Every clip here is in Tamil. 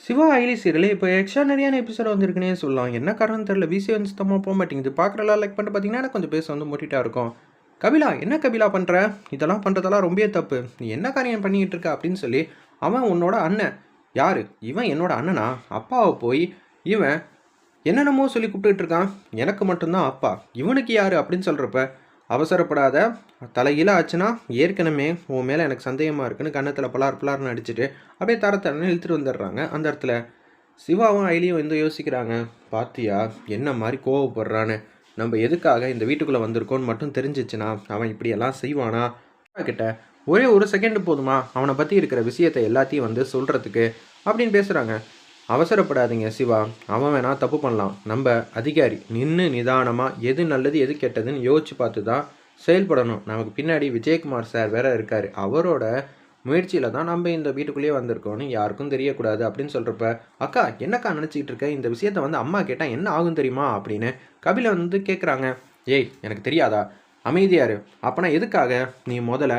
சிவா ஐலி சீரியல் இப்போ எக்ஸ்ட்ரானரியான எபிசோட் வந்திருக்குனே சொல்லலாம். என்ன காரணம் தெரில விசி வந்து சுத்தமாக போக மாட்டேங்குது. பார்க்குறலாம் லைக் பண்ணிட்டு பார்த்தீங்கன்னா எனக்கு கொஞ்சம் பேச வந்து மோட்டிட்டா இருக்கும். கபிலா என்ன கபிலா பண்ணுற இதெல்லாம் பண்ணுறதெல்லாம் ரொம்பவே தப்பு. நீ என்ன காரியம் பண்ணிக்கிட்டு இருக்க அப்படின்னு சொல்லி அவன் உன்னோட அண்ணன். யார்? இவன் என்னோட அண்ணனா? அப்பாவை போய் இவன் என்னென்னமோ சொல்லி கூப்பிட்டுட்டு இருக்கான். எனக்கு மட்டும்தான் அப்பா. இவனுக்கு யார் அப்படின்னு சொல்கிறப்ப அவசரப்படாத தலைகீழ ஆச்சுன்னா ஏற்கனவே உன் மேலே எனக்கு சந்தேகமாக இருக்குன்னு கன்னத்தில் பலார் பலார்னு அடிச்சுட்டு அப்படியே தரத்தரன்னு இழுத்துட்டு வந்துடுறாங்க. அந்த இடத்துல சிவாவும் ஐலியும் வந்து யோசிக்கிறாங்க பாத்தியா என்ன மாதிரி கோவப்படுறான்னு நம்ம எதுக்காக இந்த வீட்டுக்குள்ளே வந்திருக்கோன்னு மட்டும் தெரிஞ்சிச்சுன்னா அவன் இப்படியெல்லாம் செய்வானா? கிட்ட ஒரே ஒரு செகண்ட் போதுமா? அவனை பற்றி இருக்கிற விஷயத்தை எல்லாத்தையும் வந்து சொல்கிறதுக்கு அப்படின்னு பேசுகிறாங்க அவசரப்படாதீங்க சிவா. அவன் வேணா தப்பு பண்ணலாம். நம்ம அதிகாரி நின்று நிதானமாக எது நல்லது எது கெட்டதுன்னு யோசிச்சு பார்த்து தான் செயல்படணும். நமக்கு பின்னாடி விஜயகுமார் சார் வேற இருக்கார். அவரோட முயற்சியில் தான் நம்ம இந்த வீட்டுக்குள்ளேயே வந்திருக்கோம்னு யாருக்கும் தெரியக்கூடாது அப்படின்னு சொல்கிறப்ப அக்கா என்னக்கா நினச்சிக்கிட்டு இருக்க? இந்த விஷயத்த வந்து அம்மா கேட்டால் என்ன ஆகும் தெரியுமா? அப்படின்னு கபில வந்து கேட்குறாங்க ஏய் எனக்கு தெரியாதா? அமைதியாரு அப்போனா எதுக்காக நீ முதல்ல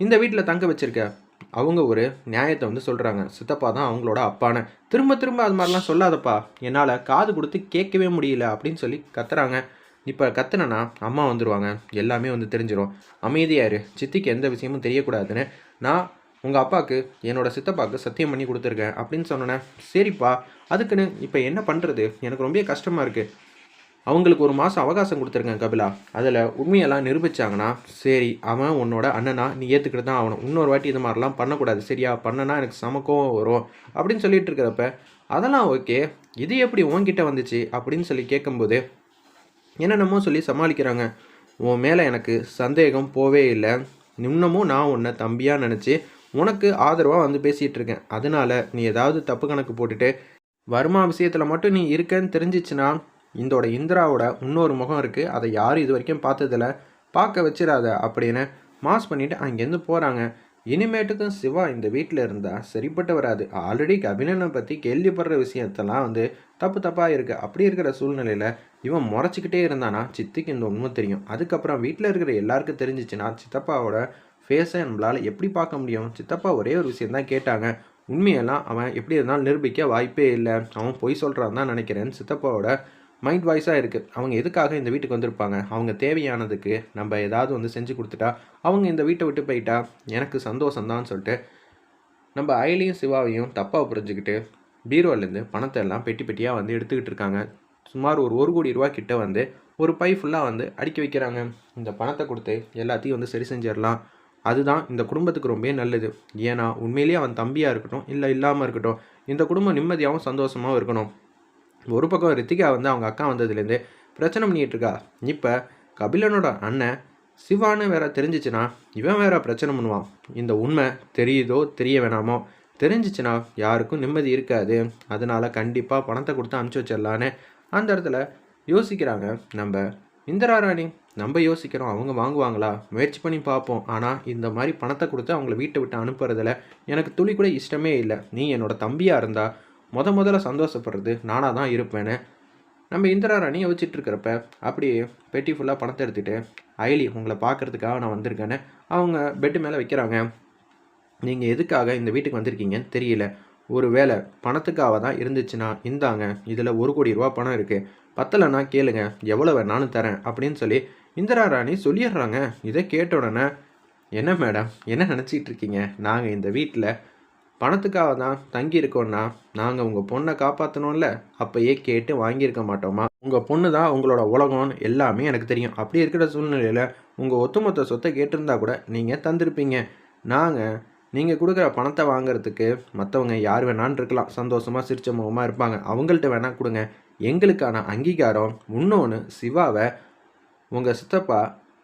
இந்த வீட்டில் தங்க வச்சுருக்க? அவங்க ஒரு நியாயத்தை வந்து சொல்கிறாங்க சித்தப்பா தான் அவங்களோட அப்பான திரும்ப திரும்ப அது மாதிரிலாம் சொல்லாதப்பா. என்னால் காது கொடுத்து கேட்கவே முடியல அப்படின்னு சொல்லி கத்துறாங்க. இப்போ கத்துனேன்னா அம்மா வந்துடுவாங்க எல்லாமே வந்து தெரிஞ்சிடும் அமைதியாரு சித்திக்கு எந்த விஷயமும் தெரியக்கூடாதுன்னு. நான் உங்கள் அப்பாவுக்கு என்னோடய சித்தப்பாவுக்கு சத்தியம் பண்ணி கொடுத்துருக்கேன் அப்படின்னு சொன்னேன். சரிப்பா. அதுக்குன்னு இப்போ என்ன பண்ணுறது எனக்கு ரொம்ப கஷ்டமாக இருக்குது அவங்களுக்கு ஒரு மாதம் அவகாசம் கொடுத்துருக்கேன் கபிலா. அதில் உண்மையெல்லாம் நிரூபிச்சாங்கன்னா சரி அவன் உன்னோட அண்ணனா நீ ஏற்றுக்கிட்டு தான் ஆகணும். இன்னொரு வாட்டி இது மாதிரிலாம் பண்ணக்கூடாது. சரியா பண்ணனா எனக்கு சமக்கம் வரும் அப்படின்னு சொல்லிட்டு இருக்கிறப்ப அதெல்லாம் ஓகே. இது எப்படி உன்கிட்ட வந்துச்சு? அப்படின்னு சொல்லி கேட்கும்போது என்னென்னமோ சொல்லி சமாளிக்கிறாங்க. உன் மேலே எனக்கு சந்தேகம் போவே இல்லை. இன்னமும் நான் உன்னை தம்பியாக நினச்சி உனக்கு ஆதரவாக வந்து பேசிகிட்டு இருக்கேன். அதனால நீ ஏதாவது தப்பு கணக்கு போட்டுட்டு வருமா விஷயத்தில் மட்டும் நீ இருக்கேன்னு தெரிஞ்சிச்சுன்னா இந்தோட இந்திராவோட இன்னொரு முகம் இருக்குது அதை யாரும் இது வரைக்கும் பார்த்ததில்ல. பார்க்க வச்சிடாத அப்படின்னு மாஸ் பண்ணிவிட்டு அங்கேருந்து போகிறாங்க இனிமேட்டுக்கும் சிவா இந்த வீட்டில் இருந்தால் சரிப்பட்டு வராது. ஆல்ரெடி கபிலனை பற்றி கேள்விப்படுற விஷயத்தெல்லாம் வந்து தப்பு தப்பாக இருக்குது அப்படி இருக்கிற சூழ்நிலையில் இவன் முறைச்சிக்கிட்டே இருந்தானா? சித்திக்கு இந்த உண்மை தெரியும். அதுக்கப்புறம் வீட்டில் இருக்கிற எல்லாருக்கும் தெரிஞ்சிச்சுன்னா சித்தப்பாவோட ஃபேஸை நம்மளால் எப்படி பார்க்க முடியும்? சித்தப்பா ஒரே ஒரு விஷயந்தான் கேட்டாங்க. உண்மையெல்லாம் அவன் எப்படி இருந்தாலும் நிரூபிக்க வாய்ப்பே இல்லை. அவன் பொய் சொல்கிறான் தான் நினைக்கிறேன் சித்தப்பாவோட மைண்ட் வாய்ஸாக இருக்குது அவங்க எதுக்காக இந்த வீட்டுக்கு வந்திருப்பாங்க? அவங்க தேவையானதுக்கு நம்ம ஏதாவது வந்து செஞ்சு கொடுத்துட்டா அவங்க இந்த வீட்டை விட்டு போயிட்டா எனக்கு சந்தோஷம்தான் சொல்லிட்டு நம்ம அயலையும் சிவாவையும் தப்பாக புரிஞ்சுக்கிட்டு பீரோலேருந்து பணத்தை எல்லாம் பெட்டி பெட்டியாக வந்து எடுத்துக்கிட்டு இருக்காங்க. சுமார் ஒரு ஒரு கோடி ரூபா கிட்ட வந்து ஒரு பை ஃபுல்லாக வந்து அடுக்கி வைக்கிறாங்க. இந்த பணத்தை கொடுத்து எல்லாத்தையும் வந்து சரி செஞ்சிடலாம். அதுதான் இந்த குடும்பத்துக்கு ரொம்ப நல்லது. ஏன்னா உண்மையிலேயே அவன் தம்பியாக இருக்கட்டும் இல்லை இல்லாமல் இருக்கட்டும் இந்த குடும்பம் நிம்மதியாகவும் சந்தோஷமாகவும் இருக்கணும். ஒரு பக்கம் ரித்திகா வந்து அவங்க அக்கா வந்ததுலேருந்து பிரச்சனை பண்ணிகிட்டு இருக்கா இப்போ கபிலனோட அண்ணன் சிவான்னு வேற தெரிஞ்சிச்சுன்னா இவன் வேற பிரச்சனை பண்ணுவான். இந்த உண்மை தெரியுதோ தெரிய வேணாமோ? தெரிஞ்சிச்சுன்னா யாருக்கும் நிம்மதி இருக்காது. அதனால கண்டிப்பாக பணத்தை கொடுத்து அனுப்பிச்சி வச்சிடலான்னு அந்த இடத்துல யோசிக்கிறாங்க. நம்ம இந்திரா ராணி நம்ம யோசிக்கிறோம். அவங்க வாங்குவாங்களா? முயற்சி பண்ணி பார்ப்போம். ஆனால் இந்த மாதிரி பணத்தை கொடுத்து அவங்கள வீட்டை விட்டு அனுப்புறதுல எனக்கு துளி கூட இஷ்டமே இல்லை. நீ என்னோட தம்பியாக இருந்தால் முத முதல்ல சந்தோஷப்படுறது நானாக தான் இருப்பேன்னு. நம்ம இந்திரா ராணி யோசிச்சுட்டு அப்படியே பெட்டி ஃபுல்லாக பணத்தை எடுத்துகிட்டு அயலி உங்களை பார்க்கறதுக்காக நான் வந்திருக்கேன்னு அவங்க பெட்டு மேலே வைக்கிறாங்க. நீங்கள் எதுக்காக இந்த வீட்டுக்கு வந்திருக்கீங்கன்னு தெரியல. ஒரு வேளை பணத்துக்காக தான் இருந்துச்சுன்னா இந்தாங்க இதில் ஒரு கோடி ரூபா பணம் இருக்குது பத்தலைன்னா கேளுங்க எவ்வளோ வேணாலும் தரேன் அப்படின்னு சொல்லி இந்திரா ராணி சொல்லிடுறாங்க. இதை கேட்ட உடனே என்ன மேடம் என்ன நினச்சிட்டு இருக்கீங்க? நாங்கள் இந்த வீட்டில் பணத்துக்காக தான் தங்கி இருக்கோம்னா நாங்கள் உங்கள் பொண்ணை காப்பாற்றணும்ல அப்பயே கேட்டு வாங்கியிருக்க மாட்டோமா? உங்கள் பொண்ணு தான் உங்களோட உலகம்னு எல்லாமே எனக்கு தெரியும். அப்படி இருக்கிற சூழ்நிலையில் உங்கள் ஒத்துமொத்த சொத்தை கேட்டிருந்தா கூட நீங்கள் தந்திருப்பீங்க. நாங்கள் நீங்கள் கொடுக்குற பணத்தை வாங்குறதுக்கு மற்றவங்க யார் வேணான்னு இருக்கலாம். சந்தோஷமாக சிரிச்ச முகமாக இருப்பாங்க. அவங்கள்ட்ட வேணால் கொடுங்க. எங்களுக்கான அங்கீகாரம் இன்னொன்று சிவாவை உங்கள் சித்தப்பா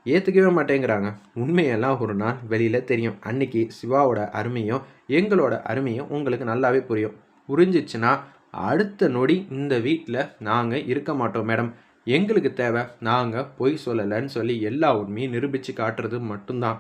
ஏற்றுக்கவே மாட்டேங்கிறாங்க. உண்மையெல்லாம் ஒரு நாள் வெளியில் தெரியும். அன்னைக்கு சிவாவோட அருமையும் எங்களோட அருமையும் உங்களுக்கு நல்லாவே புரியும். புரிஞ்சிச்சுன்னா அடுத்த நொடி இந்த வீட்டில் நாங்கள் இருக்க மாட்டோம் மேடம். எங்களுக்கு தேவை நாங்கள் பொய் சொல்லலைன்னு சொல்லி எல்லா உண்மையும் நிரூபித்து காட்டுறது மட்டும்தான்.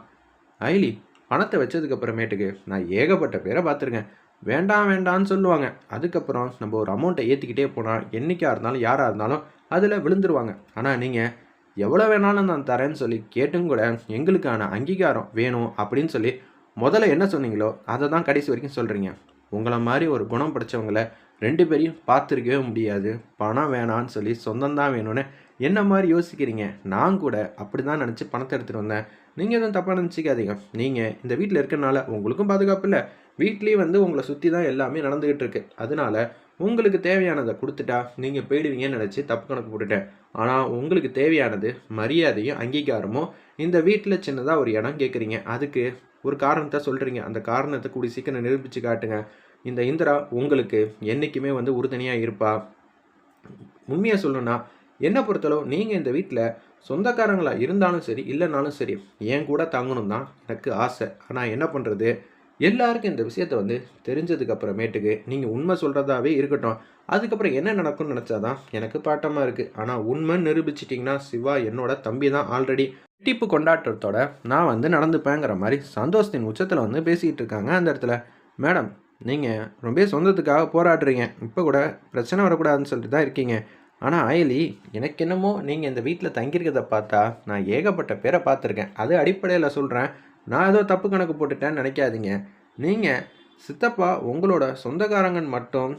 ஐலி பணத்தை வச்சதுக்கப்புறமேட்டுக்கு நான் ஏகப்பட்ட பேரை பார்த்துருக்கேன். வேண்டாம் வேண்டாம்னு சொல்லுவாங்க. அதுக்கப்புறம் நம்ம ஒரு அமௌண்ட்டை ஏற்றிக்கிட்டே போனால் என்றைக்காக இருந்தாலும் யாராக இருந்தாலும் அதில் விழுந்துருவாங்க. ஆனால் நீங்கள் எவ்வளோ வேணாலும் நான் தரேன்னு சொல்லி கேட்டும் கூட எங்களுக்கான அங்கீகாரம் வேணும் அப்படின்னு சொல்லி முதல்ல என்ன சொன்னீங்களோ அதை தான் கடைசி வரைக்கும் சொல்கிறீங்க உங்களை மாதிரி ஒரு குணம் படித்தவங்கள ரெண்டு பேரையும் பார்த்துருக்கவே முடியாது. பணம் வேணான்னு சொல்லி சொந்தம் தான் வேணும்னு என்ன மாதிரி யோசிக்கிறீங்க? நான் கூட அப்படி தான் நினச்சி பணத்தை எடுத்துகிட்டு வந்தேன். நீங்கள் எதுவும் தப்பாக நினச்சிக்காதீங்க. நீங்கள் இந்த வீட்டில் இருக்கறனால உங்களுக்கும் பாதுகாப்பு இல்லை. வீட்லேயும் வந்து உங்களை சுற்றி தான் எல்லாமே நடந்துக்கிட்டு இருக்கு. அதனால உங்களுக்கு தேவையானதை கொடுத்துட்டா நீங்கள் போயிடுவீங்கன்னு நினச்சி தப்பு கணக்கு போட்டுட்டேன். ஆனால் உங்களுக்கு தேவையானது மரியாதையும் அங்கீகாரமும் இந்த வீட்டில் சின்னதாக ஒரு இடம் கேட்குறீங்க அதுக்கு ஒரு காரணத்தை சொல்கிறீங்க அந்த காரணத்தை கூடி சீக்கிரம் நிரூபித்து காட்டுங்க. இந்த இந்திரா உங்களுக்கு என்றைக்குமே வந்து உறுதுணையாக இருப்பா. உண்மையாக சொல்லணும்னா என்னை பொறுத்தளவு நீங்கள் இந்த வீட்டில் சொந்தக்காரங்களாக இருந்தாலும் சரி இல்லைனாலும் சரி என் கூட தங்கணும் தான் எனக்கு ஆசை. ஆனால் என்ன பண்ணுறது எல்லாருக்கும் இந்த விஷயத்தை வந்து தெரிஞ்சதுக்கு அப்புறமேட்டுக்கு நீங்கள் உண்மை சொல்கிறதாவே இருக்கட்டும். அதுக்கப்புறம் என்ன நடக்கும்னு நினச்சாதான் எனக்கு பாட்டமாக இருக்குது ஆனால் உண்மை நிரூபிச்சிட்டிங்கன்னா சிவா என்னோட தம்பி தான் ஆல்ரெடி டிப்பு கொண்டாட்டத்தோட நான் வந்து நடந்துப்பேங்கிற மாதிரி சந்தோஷத்தின் உச்சத்தில் வந்து பேசிக்கிட்டு இருக்காங்க அந்த இடத்துல. மேடம் நீங்கள் ரொம்ப சொந்தத்துக்காக போராடுறீங்க. இப்போ கூட பிரச்சனை வரக்கூடாதுன்னு சொல்லிட்டு தான் இருக்கீங்க. ஆனால் அயலி எனக்கு என்னமோ நீங்கள் இந்த வீட்டில் தங்கியிருக்கிறத பார்த்தா நான் ஏகப்பட்ட பேரை பார்த்துருக்கேன். அது அடிப்படையில் சொல்கிறேன் நான் ஏதோ தப்பு கணக்கு போட்டுட்டேன்னு நினைக்காதீங்க. நீங்கள் சித்தப்பா உங்களோட சொந்தக்காரங்கன் மட்டும்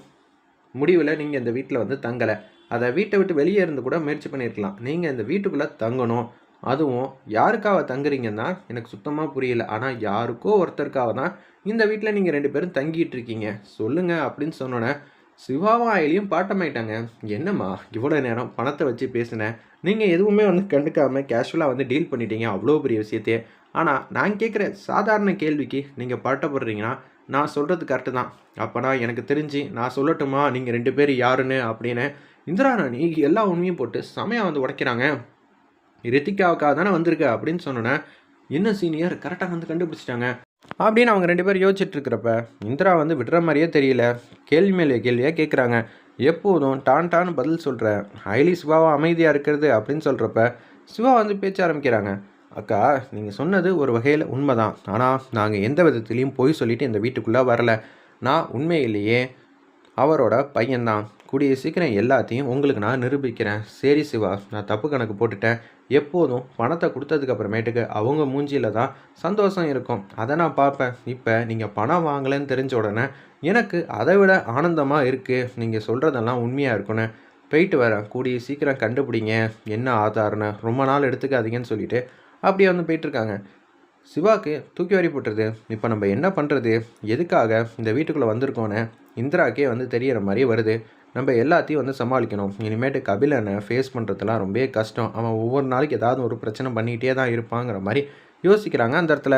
முடிவில் நீங்கள் இந்த வீட்டில் வந்து தங்கலை. அதை வீட்டை விட்டு வெளியே இருந்து கூட முயற்சி பண்ணியிருக்கலாம் நீங்கள் இந்த வீட்டுக்குள்ளே தங்கணும். அதுவும் யாருக்காக தங்குறீங்கன்னா எனக்கு சுத்தமாக புரியல. ஆனால் யாருக்கோ ஒருத்தருக்காக தான் இந்த வீட்டில் நீங்கள் ரெண்டு பேரும் தங்கிட்டு இருக்கீங்க. சொல்லுங்கள் அப்படின்னு சொன்னோன்னே சிவாவும் ஆயிலையும் பாட்டமாயிட்டாங்க. என்னம்மா இவ்வளோ நேரம் பணத்தை வச்சு பேசினேன் நீங்கள் எதுவுமே வந்து கண்டுக்காமல் கேஷுவலாக வந்து டீல் பண்ணிட்டீங்க. அவ்வளோ பெரிய விஷயத்தையே. ஆனால் நான் கேட்குற சாதாரண கேள்விக்கு நீங்கள் பாட்டப்படுறீங்கன்னா நான் சொல்கிறது கரெக்டு தான். அப்போனா எனக்கு தெரிஞ்சு நான் சொல்லட்டுமா? நீங்கள் ரெண்டு பேர் யாருன்னு அப்படின்னு இந்திரா ராணி எல்லா உண்மையும் போட்டு செமையாக வந்து உடைக்கிறாங்க. ரித்திகாவுக்காக தானே வந்திருக்க அப்படின்னு சொன்னோன்னே என்ன சீனியர் கரெக்டாக வந்து கண்டுபிடிச்சிட்டாங்க. அப்படின்னு அவங்க ரெண்டு பேரும் யோசிச்சுட்டு இருக்கிறப்ப இந்திரா வந்து விடுற மாதிரியே தெரியல. கேள்வி மேலே கேள்வியாக கேட்குறாங்க எப்போதும் டான் டான்னு பதில் சொல்கிற ஹைலி சிவாவாக அமைதியாக இருக்கிறது? அப்படின்னு சொல்கிறப்ப சிவா வந்து பேச்ச ஆரம்பிக்கிறாங்க. அக்கா நீங்கள் சொன்னது ஒரு வகையில் உண்மைதான். ஆனால் நாங்கள் எந்த விதத்துலேயும் போய் சொல்லிவிட்டு இந்த வீட்டுக்குள்ளே வரல. நான் உண்மையிலேயே அவரோட பையன்தான். கூடிய சீக்கிரம் எல்லாத்தையும் உங்களுக்கு நான் நிரூபிக்கிறேன். சரி சிவா நான் தப்பு கணக்கு போட்டுட்டேன். எப்போதும் பணத்தை கொடுத்ததுக்கப்புறமேட்டுக்கு அவங்க மூஞ்சியில் தான் சந்தோஷம் இருக்கும். அதை நான் பார்ப்பேன். இப்போ நீங்கள் பணம் வாங்கலைன்னு தெரிஞ்ச உடனே எனக்கு அதை விட ஆனந்தமாக இருக்குது நீங்கள் சொல்கிறதெல்லாம் உண்மையாக இருக்குன்னு போயிட்டு வரேன். கூடிய சீக்கிரம் கண்டுபிடிங்க. என்ன ஆதாரன்னு ரொம்ப நாள் எடுத்துக்காதீங்கன்னு சொல்லிட்டு அப்படியே வந்து போயிட்டுருக்காங்க. சிவாக்கு தூக்கி வாரி போட்டுருது. இப்போ நம்ம என்ன பண்ணுறது எதுக்காக இந்த வீட்டுக்குள்ளே வந்திருக்கோன்னு இந்திராக்கே வந்து தெரியிற மாதிரி வருது. நம்ம எல்லாத்தையும் வந்து சமாளிக்கணும். இனிமேட்டு கபிலனை ஃபேஸ் பண்ணுறதுலாம் ரொம்ப கஷ்டம். அவன் ஒவ்வொரு நாளைக்கு ஏதாவது ஒரு பிரச்சனை பண்ணிக்கிட்டே தான் இருப்பாங்கிற மாதிரி யோசிக்கிறாங்க அந்த இடத்துல.